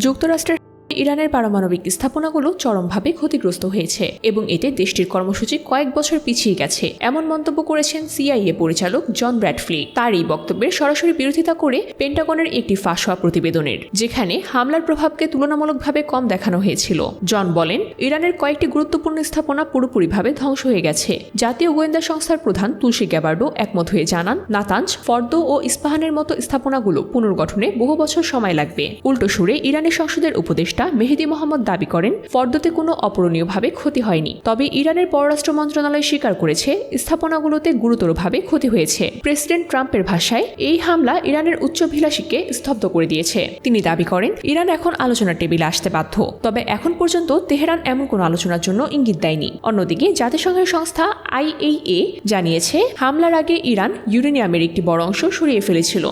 যুক্তরাষ্ট্রের ইরানের পারমাণবিক স্থাপনাগুলো চরমভাবে ক্ষতিগ্রস্ত হয়েছে এবং এতে দেশটির কর্মসূচি কয়েক বছর পিছিয়ে গেছে। এমন মন্তব্য করেছেন সিআইএ পরিচালক জন ব্র্যাডফ্লি। তার এই বক্তব্যের সরাসরি বিরোধিতা করে পেন্টাগনের একটি ফাঁস হওয়া প্রতিবেদনের, যেখানে হামলার প্রভাবকে তুলনামূলকভাবে কম দেখানো হয়েছিল। জন বলেন, ইরানের কয়েকটি গুরুত্বপূর্ণ স্থাপনা পুরোপুরিভাবে ধ্বংস হয়ে গেছে। জাতীয় গোয়েন্দা সংস্থার প্রধান তুলসী গ্যাবার্ডো একমত হয়ে জানান, নাতাঞ্জ, ফর্দ ও ইস্পাহানের মতো স্থাপনাগুলো পুনর্গঠনে বহু বছর সময় লাগবে। উল্টো সুরে ইরানের সংসদের উপদেষ্টা মেহেদি মোহাম্মদ দাবি করেন, ফর্দতে কোনো অপূরণীয়ভাবে ক্ষতি হয়নি। তবে ইরানের পররাষ্ট্র মন্ত্রণালয় স্বীকার করেছে, স্থাপনাগুলোতে গুরুতরভাবে ক্ষতি হয়েছে। প্রেসিডেন্ট ট্রাম্পের ভাষায়, এই হামলা ইরানের উচ্চভিলাষীকে স্তব্ধ করে দিয়েছে। তিনি দাবি করেন, ইরান এখন আলোচনার টেবিলে আসতে বাধ্য। তবে এখন পর্যন্ত তেহরান এমন কোনো আলোচনার জন্য ইঙ্গিত দেয়নি। অন্যদিকে, জাতিসংঘের সংস্থা আইএইএ জানিয়েছে, হামলার আগে ইরান ইউরেনিয়ামের একটি বড় অংশ সরিয়ে ফেলেছিল।